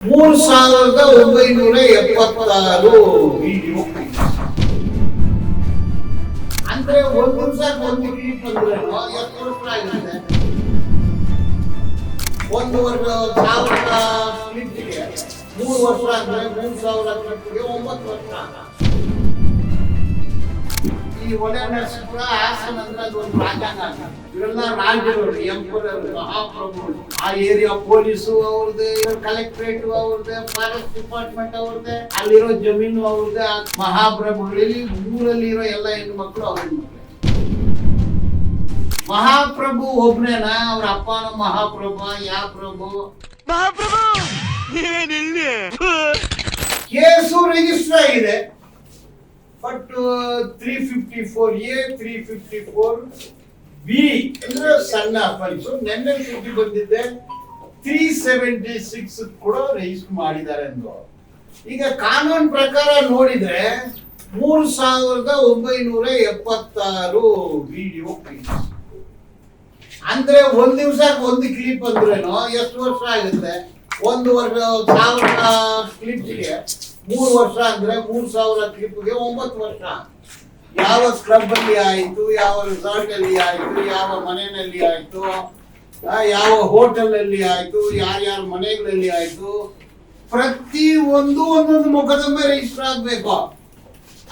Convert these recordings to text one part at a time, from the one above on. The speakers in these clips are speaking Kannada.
ಮೂರು ಸಾವಿರದ ಒಂಬೈನೂರ ಎಪ್ಪತ್ತಾರು ವಿಡಿಯೋ ಅಂದ್ರೆ ಒಂದು ದಿವಸ ಒಂದು ಕ್ಲಿಪ್ ಅಂದ್ರೆ ಎಷ್ಟು ಆಗುತ್ತೆ ಒಂದು ವರ್ಷ ಸಾವಿರ ಕ್ಲಿಪ್ಗೆ ಮೂರು ವರ್ಷ ಅಂದ್ರೆ ಮೂರು ಸಾವಿರ ಕ್ಲಿಪ್ಗೆ ಒಂಬತ್ತು ವರ್ಷ ಈ ಒಲೆ ನರಸೀಪುರ ಹಾಸನ ಅಂದ್ರೆ ಅದೊಂದು ರಾಜಾಂಗ ಇವೆಲ್ಲ ರಾಜರು ಎಂಪರರ್ ಮಹಾಪ್ರಭು. ಆ ಏರಿಯಾ ಪೊಲೀಸು ಅವ್ರದ್ದು ಕಲೆಕ್ಟ್ರೇಟ್ ಅವ್ರದ್ದೇ ಫಾರೆಸ್ಟ್ ಡಿಪಾರ್ಟ್ಮೆಂಟ್ ಅವ್ರದ್ದೇ ಅಲ್ಲಿರೋ ಜಮೀನು ಅವ್ರದ್ದೇ ಮಹಾಪ್ರಭುಗಳಲ್ಲಿ ಊರಲ್ಲಿರೋ ಎಲ್ಲ ಹೆಣ್ಣು ಮಕ್ಕಳು ಅವ್ರ ಮಕ್ಕಳು ಮಹಾಪ್ರಭು ಒಬ್ನೇನ? ಅವ್ರ ಅಪ್ಪನ ಮಹಾಪ್ರಭು ಯಾ ಪ್ರಭು? ಮಹಾಪ್ರಭು! ಕೇಸು ರಿಜಿಸ್ಟರ್ ಆಗಿದೆ but three fifty four A three fifty four B ಅಂದ್ರೆ ಸಣ್ಣ ಫೈಲ್ಸ್ ನೆನ್ನೆ ಸುದ್ದಿ ಬಂದಿದ್ದೆ ತ್ರೀ ಸೆವೆಂಟಿ ಸಿಕ್ಸ್ ಕೂಡ ರಿಜಿಸ್ಟರ್ ಮಾಡಿದ್ದಾರೆ ಎಂದು ಈಗ ಕಾನೂನು ಪ್ರಕಾರ ನೋಡಿದ್ರೆ, ಮೂರು ಸಾವಿರದ ಒಂಬೈನೂರ ಎಪ್ಪತ್ತಾರು ವಿಡಿಯೋ ಕ್ಲಿಪ್ಸ್ ಅಂದ್ರೆ ಒಂದ್ ದಿವಸ ಒಂದು ಕ್ಲಿಪ್ ಅಂದ್ರೇನು? ಎಷ್ಟು ವರ್ಷ ಆಗುತ್ತೆ? ಒಂದು ವರ್ಷ, ಸಾವಿರ ಕ್ಲಿಪ್ಗೆ ಮೂರು ವರ್ಷ ಅಂದ್ರೆ ಮೂರ್ ಸಾವಿರ ಟ್ರಿಪ್ಗೆ ಒಂಬತ್ತು ವರ್ಷ. ಯಾವ ಕ್ಲಬ್ ಅಲ್ಲಿ ಆಯ್ತು, ಯಾವ ರೆಸಾರ್ಟ್ ಅಲ್ಲಿ ಆಯ್ತು, ಯಾವ ಮನೆಯಲ್ಲಿ ಆಯ್ತು ಯಾವ ಹೋಟೆಲ್ ಅಲ್ಲಿ ಆಯ್ತು, ಯಾರ್ಯಾರ ಮನೆಗಳಲ್ಲಿ ಆಯ್ತು, ಪ್ರತಿ ಒಂದು ಒಂದೊಂದು ಮೇಲೆ ರಿಜಿಸ್ಟರ್ ಆಗ್ಬೇಕು.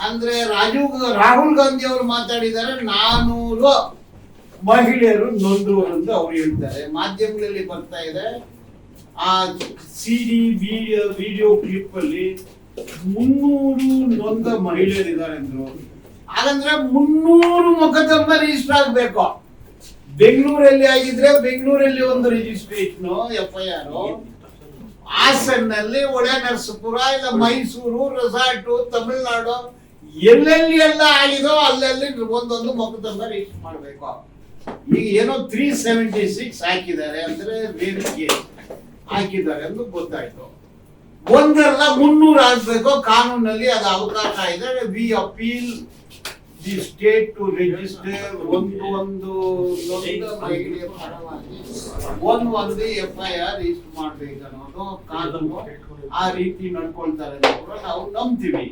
ಅಂದ್ರೆ ರಾಜೀವ್ ರಾಹುಲ್ ಗಾಂಧಿ ಅವರು ಮಾತಾಡಿದ್ದಾರೆ, ನಾನೂರು ಮಹಿಳೆಯರು ನೊಂದು ಅಂತ ಅವ್ರು ಹೇಳ್ತಾರೆ. ಮಾಧ್ಯಮಗಳಲ್ಲಿ ಬರ್ತಾ ಇದೆ. ಆ ಸಿಡಿ ವಿಡಿಯೋ ಕ್ಲಿಪ್ ಅಲ್ಲಿ ಮುನ್ನೂರು ನೊಂದ ಮಹಿಳೆಯರಿದ್ದಾರೆ ಅಂದ್ರು. ಹಾಗಂದ್ರೆ ಮುನ್ನೂರು ಮೊಕದ್ದಮ್ಮ ರಿಜಿಸ್ಟರ್ ಆಗ್ಬೇಕು. ಬೆಂಗಳೂರಲ್ಲಿ ಆಗಿದ್ರೆ ಬೆಂಗಳೂರಲ್ಲಿ ಒಂದು ರಿಜಿಸ್ಟ್ರೇಷನ್ ಎಫ್ ಐ ಆರ್ ಹಾಸನ್ನಲ್ಲಿ ಒಡೆ ನರಸಪುರ, ಇಲ್ಲ ಮೈಸೂರು ರೆಸಾರ್ಟು ತಮಿಳ್ನಾಡು, ಎಲ್ಲೆಲ್ಲಿ ಎಲ್ಲ ಆಗಿದೋ ಅಲ್ಲೆಲ್ಲಿ ಒಂದೊಂದು ಮೊಕದ್ದಮ್ಮ ರಿಜಿಸ್ಟರ್ ಮಾಡಬೇಕು. ಈಗ ಏನೋ ತ್ರೀ ಸೆವೆಂಟಿ ಸಿಕ್ಸ್ ಹಾಕಿದ್ದಾರೆ ಅಂದ್ರೆ ವೇದಿಕೆ ಹಾಕಿದ್ದಾರೆ ಎಂದು ಗೊತ್ತಾಯ್ತು. ಒಂದಲ್ಲ ಮುನ್ನೂರು ಆಗ್ಬೇಕು. ಕಾನೂನಲ್ಲಿ ಅದು ಅವಕಾಶ ಇದೆ. We appeal the state to register ಒಂದು ಒಂದು ಒಂದು ಒಂದು ಎಫ್ ಐ ಆರ್ ರಿಜಿಸ್ಟರ್ ಮಾಡ್ಬೇಕು ಅನ್ನೋದು ಕಾನೂನು. ಆ ರೀತಿ ನಡ್ಕೊಳ್ತಾರೆ ನಾವು ನಂಬ್ತೀವಿ.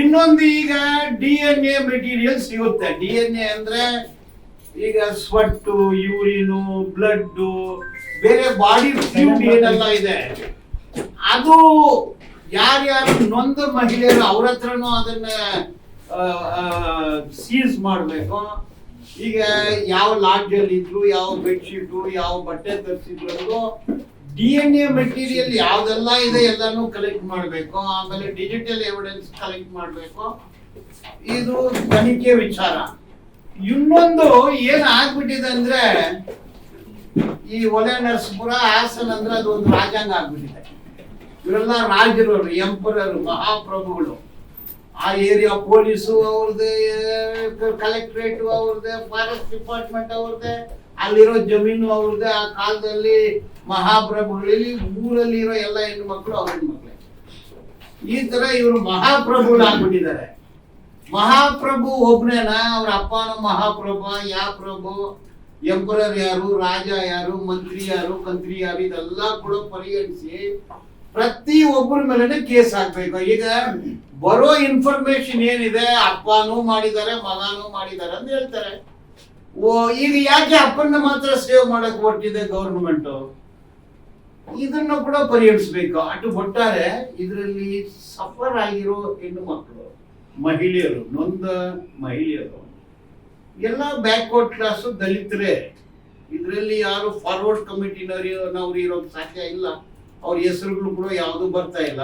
ಇನ್ನೊಂದು ಈಗ ಡಿ ಎನ್ ಎ ಮೆಟೀರಿಯಲ್ ಸಿಗುತ್ತೆ. ಡಿ ಎನ್ ಎ ಅಂದ್ರೆ ಈಗ ಸ್ವಟ್ಟು ಯೂರಿನು ಬ್ಲಡ್ ಬೇರೆ ಬಾಡಿ ಏನೆಲ್ಲ ಇದೆ. ಅದು ಯಾರ್ಯಾರು ನೊಂದ ಮಹಿಳೆಯರು ಅವ್ರ ಹತ್ರನೂ ಅದನ್ನ ಸೀಸ್ ಮಾಡಬೇಕು. ಈಗ ಯಾವ ಲಾಡ್ಜ್ ಅಲ್ಲಿ ಇದ್ರು ಯಾವ ಬೆಡ್ಶೀಟು, ಯಾವ ಬಟ್ಟೆ ತರಿಸಿದ್ರು ಡಿ ಎನ್ ಎ ಮೆಟೀರಿಯಲ್ ಯಾವ್ದೆಲ್ಲ ಇದೆ ಎಲ್ಲಾನು ಕಲೆಕ್ಟ್ ಮಾಡಬೇಕು. ಆಮೇಲೆ ಡಿಜಿಟಲ್ ಎವಿಡೆನ್ಸ್ ಕಲೆಕ್ಟ್ ಮಾಡಬೇಕು. ಇದು ತನಿಖೆ ವಿಚಾರ. ಇನ್ನೊಂದು ಏನ್ ಆಗ್ಬಿಟ್ಟಿದೆ ಅಂದ್ರೆ ಈ ಒಲೆ ನರಸಪುರ ಹಾಸನ ಅಂದ್ರೆ ಅದು ಒಂದು ರಾಜಾಂಗ ಆಗ್ಬಿಟ್ಟಿದೆ. ಇವರೆಲ್ಲ ರಾಜರು ಎಂಪರರ್, ಮಹಾಪ್ರಭುಗಳು. ಆ ಏರಿಯಾ ಪೊಲೀಸು ಅವ್ರದ್ದೇ ಕಲೆಕ್ಟ್ರೇಟ್ ಅವ್ರದ್ದೇ ಫಾರೆಸ್ಟ್ ಡಿಪಾರ್ಟ್ಮೆಂಟ್ ಅವ್ರದ್ದೇ ಅಲ್ಲಿರೋ ಜಮೀನು ಅವ್ರದ್ದೇ ಆ ಕಾಲದಲ್ಲಿ ಮಹಾಪ್ರಭುಗಳಲ್ಲಿ ಊರಲ್ಲಿ ಇರೋ ಎಲ್ಲ ಹೆಣ್ಣು ಮಕ್ಕಳು ಅವ್ರ ಮಕ್ಕಳೇ ಈ ತರ ಇವರು ಮಹಾಪ್ರಭುಗಳು ಆಗ್ಬಿಟ್ಟಿದ್ದಾರೆ ಮಹಾಪ್ರಭು ಒಬ್ನೇನ, ಅವ್ರ ಅಪ್ಪನ ಮಹಾಪ್ರಭು ಯಾ ಪ್ರಭು ಎಂಪರರ್ ಯಾರು, ರಾಜ ಯಾರು, ಮಂತ್ರಿ ಯಾರು, ಕಂತ್ರಿ ಯಾರು, ಇದೆಲ್ಲ ಕೂಡ ಪರಿಗಣಿಸಿ ಪ್ರತಿ ಒಬ್ಬರ ಮೇಲೆ ಕೇಸ್ ಹಾಕ್ಬೇಕು. ಈಗ ಬರೋ ಇನ್ಫಾರ್ಮೇಶನ್ ಏನಿದೆ, ಅಪ್ಪನೂ ಮಾಡಿದ್ದಾರೆ, ಮಗನೂ ಮಾಡಿದ್ದಾರೆ ಅಂತ ಹೇಳ್ತಾರೆ. ಓ, ಈಗ ಯಾಕೆ ಅಪ್ಪನ ಮಾತ್ರ ಸೇವ್ ಮಾಡಕ್ ಹೊರಟಿದೆ ಗೌರ್ಮೆಂಟ್ ಇದನ್ನು ಕೂಡ ಪರಿಹರಿಸಬೇಕು. ಅటు ಒಟ್ಟಾರೆ ಇದರಲ್ಲಿ ಸಫರ್ ಆಗಿರೋ ಹೆಣ್ಣು ಮಕ್ಕಳು, ಮಹಿಳೆಯರು, ನೊಂದ ಮಹಿಳೆಯರು, ಎಲ್ಲ ಬ್ಯಾಕ್ವರ್ಡ್ ಕ್ಲಾಸ್ ದಲಿತರೇ, ಇದರಲ್ಲಿ ಯಾರು ಫಾರ್ವರ್ಡ್ ಕಮಿಟಿನವರು ಇರೋಕ್ ಸಾಧ್ಯ ಇಲ್ಲ. ಅವ್ರ ಹೆಸರುಗಳು ಕೂಡ ಯಾವುದು ಬರ್ತಾ ಇಲ್ಲ.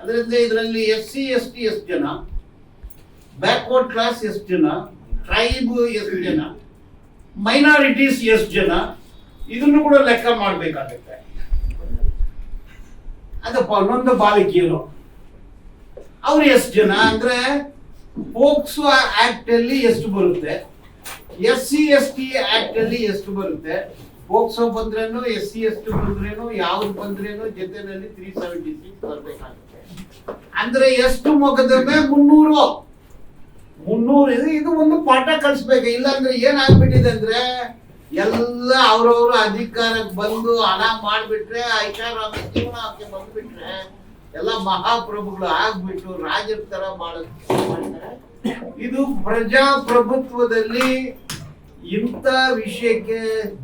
ಅದರಿಂದ ಇದರಲ್ಲಿ ಎಸ್ ಸಿ, ಎಸ್ ಟಿ ಎಷ್ಟು ಜನ ಬ್ಯಾಕ್ವರ್ಡ್ ಕ್ಲಾಸ್ ಎಷ್ಟು ಜನ ಟ್ರೈಬ್ ಎಷ್ಟು ಜನ ಮೈನಾರಿಟೀಸ್ ಎಷ್ಟು ಜನ, ಇದನ್ನು ಕೂಡ ಲೆಕ್ಕ ಮಾಡಬೇಕಾಗುತ್ತೆ. ಅದಪ್ಪ, ಒಂದೊಂದು ಬಾಲಕಿಯರು ಅವ್ರು ಎಷ್ಟು ಜನ ಅಂದ್ರೆ ಪೋಕ್ಸೋ ಆಕ್ಟ್ ಅಲ್ಲಿ ಎಷ್ಟು ಬರುತ್ತೆ? S C, S T act ಅಲ್ಲಿ ಎಷ್ಟು ಬರುತ್ತೆ? ಪೋಕ್ಸೋ ಬಂದ್ರೇನು ಎಸ್ ಸಿ ಎಸ್ ಟಿ ಬಂದ್ರೇನು, ಯಾವ್ದು ಬಂದ್ರೇನು ಜೊತೆನಲ್ಲಿ ತ್ರೀ ಸೆವೆಂಟಿ ಸಿಕ್ಸ್ ಬರ್ಬೇಕಾಗುತ್ತೆ. ಅಂದ್ರೆ ಎಷ್ಟು ಮೊಗದಮೆ ಮುನ್ನೂರು. ಮುನ್ನೂರು ಇದು ಇದು ಒಂದು ಪಾಠ ಕಲಿಸ್ಬೇಕು. ಇಲ್ಲಾಂದ್ರೆ ಏನಾಗ್ಬಿಟ್ಟಿದೆ ಅಂದ್ರೆ ಎಲ್ಲ ಅವ್ರವ್ರ ಅಧಿಕಾರಕ್ಕೆ ಬಂದು ಹಣ ಮಾಡ್ಬಿಟ್ರೆ ಐಕಾರ ಜೀವನಕ್ಕೆ ಬಂದ್ಬಿಟ್ರೆ ಎಲ್ಲ ಮಹಾಪ್ರಭುಗಳು ಆಗ್ಬಿಟ್ಟು ರಾಜರ ತರ ಮಾಡ್ತಾರೆ ಇದು ಪ್ರಜಾಪ್ರಭುತ್ವದಲ್ಲಿ ಇಂಥ ವಿಷಯಕ್ಕೆ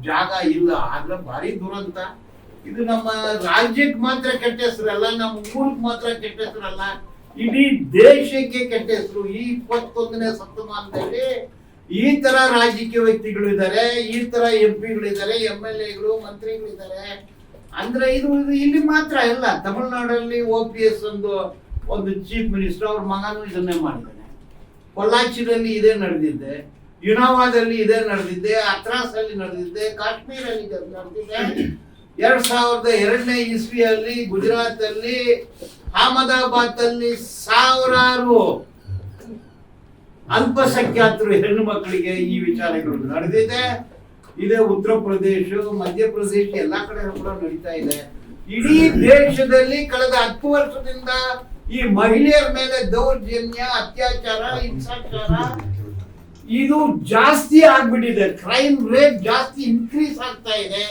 ಜಾಗ ಇಲ್ಲ. ಆದ್ರೆ ಭಾರಿ ದುರಂತ. ಇದು ನಮ್ಮ ರಾಜ್ಯಕ್ಕೆ ಮಾತ್ರ ಕೆಟ್ಟ ಹೆಸರಲ್ಲ, ನಮ್ಮ ಊರಿಗೆ ಮಾತ್ರ ಕೆಟ್ಟ ಹೆಸರಲ್ಲ. ಇಡೀ ದೇಶಕ್ಕೆ ಕೆಟ್ಟ ಹೆಸರು. ಈ ಇಪ್ಪತ್ತೊಂದನೇ ಶತಮಾನದಲ್ಲಿ ಈ ತರ ರಾಜಕೀಯ ವ್ಯಕ್ತಿಗಳು ಇದ್ದಾರೆ, ಈ ತರ ಎಂ ಪಿಗಳಿದ್ದಾರೆ ಎಂ ಎಲ್ ಎಗಳು ಮಂತ್ರಿಗಳಿದ್ದಾರೆ ಅಂದ್ರೆ ಇದು ಇಲ್ಲಿ ಮಾತ್ರ ಇಲ್ಲ ತಮಿಳುನಾಡಲ್ಲಿ ಓ ಪಿ ಎಸ್ ಒಂದು ಒಂದು ಚೀಫ್ ಮಿನಿಸ್ಟರ್ ಅವ್ರ ಮಗನೂ ಇದನ್ನೇ ಮಾಡಿದ್ದಾನೆ. ಪೊಲ್ಲಾಚಿನಲ್ಲಿ ಇದೇ ನಡೆದಿದೆ. ಯುನಾವಾದಲ್ಲಿ ಇದೇ, ನಡೆದಿದ್ದೆ ಅತ್ರಾಸಲ್ಲಿ ನಡೆದಿದ್ದೆ, ಕಾಶ್ಮೀರಲ್ಲಿ ನಡೆದಿದೆ. ಎರಡ್ ಸಾವಿರದ ಎರಡನೇ ಇಸ್ವಿಯಲ್ಲಿ ಗುಜರಾತ್ ಅಲ್ಲಿ ಸಾವಿರಾರು ಅಲ್ಪಸಂಖ್ಯಾತರು ಹೆಣ್ಣು ಮಕ್ಕಳಿಗೆ ಈ ವಿಚಾರಗಳು ನಡೆದಿದೆ. ಇದೇ ಉತ್ತರ ಪ್ರದೇಶ ಮಧ್ಯಪ್ರದೇಶ ಎಲ್ಲಾ ಕಡೆ ಕೂಡ ನಡೀತಾ ಇದೆ. ಇಡೀ ದೇಶದಲ್ಲಿ ಕಳೆದ ಹತ್ತು ವರ್ಷದಿಂದ ಈ ಮಹಿಳೆಯರ ಮೇಲೆ ದೌರ್ಜನ್ಯ, ಅತ್ಯಾಚಾರ, ಹಿಂಸಾಚಾರ ಇದು ಜಾಸ್ತಿ ಆಗ್ಬಿಟ್ಟಿದೆ. ಕ್ರೈಮ್ ರೇಟ್ ಜಾಸ್ತಿ ಇನ್ಕ್ರೀಸ್ ಆಗ್ತಾ ಇದೆ.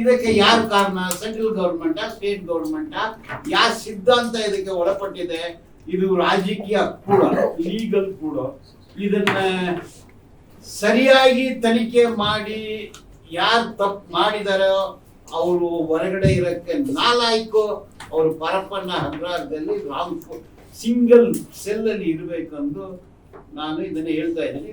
ಇದಕ್ಕೆ ಯಾರು ಕಾರಣ? ಸೆಂಟ್ರಲ್ ಗೌರ್ಮೆಂಟ್ ಸ್ಟೇಟ್ ಗೌರ್ಮೆಂಟ್ ಯಾವ ಸಿದ್ಧಾಂತ ಇದಕ್ಕೆ ಒಳಪಟ್ಟಿದೆ? ಇದು ರಾಜಕೀಯ ಕೂಡ ಲೀಗಲ್ ಕೂಡ. ಇದನ್ನ ಸರಿಯಾಗಿ ತನಿಖೆ ಮಾಡಿ ಯಾರು ತಪ್ಪು ಮಾಡಿದಾರೋ ಅವರು ಹೊರಗಡೆ ಇರಕ್ಕೆ ನಾಲಾಯ್ಕು. ಅವರು ಪರಪ್ಪನ ಲಾಂಗ್ ರಾಮ್ ಸಿಂಗಲ್ ಸೆಲ್ ಅಲ್ಲಿ ಇರಬೇಕಂದು ನಾನು ಇದನ್ನ ಹೇಳ್ತಾ ಇದ್ದೀನಿ.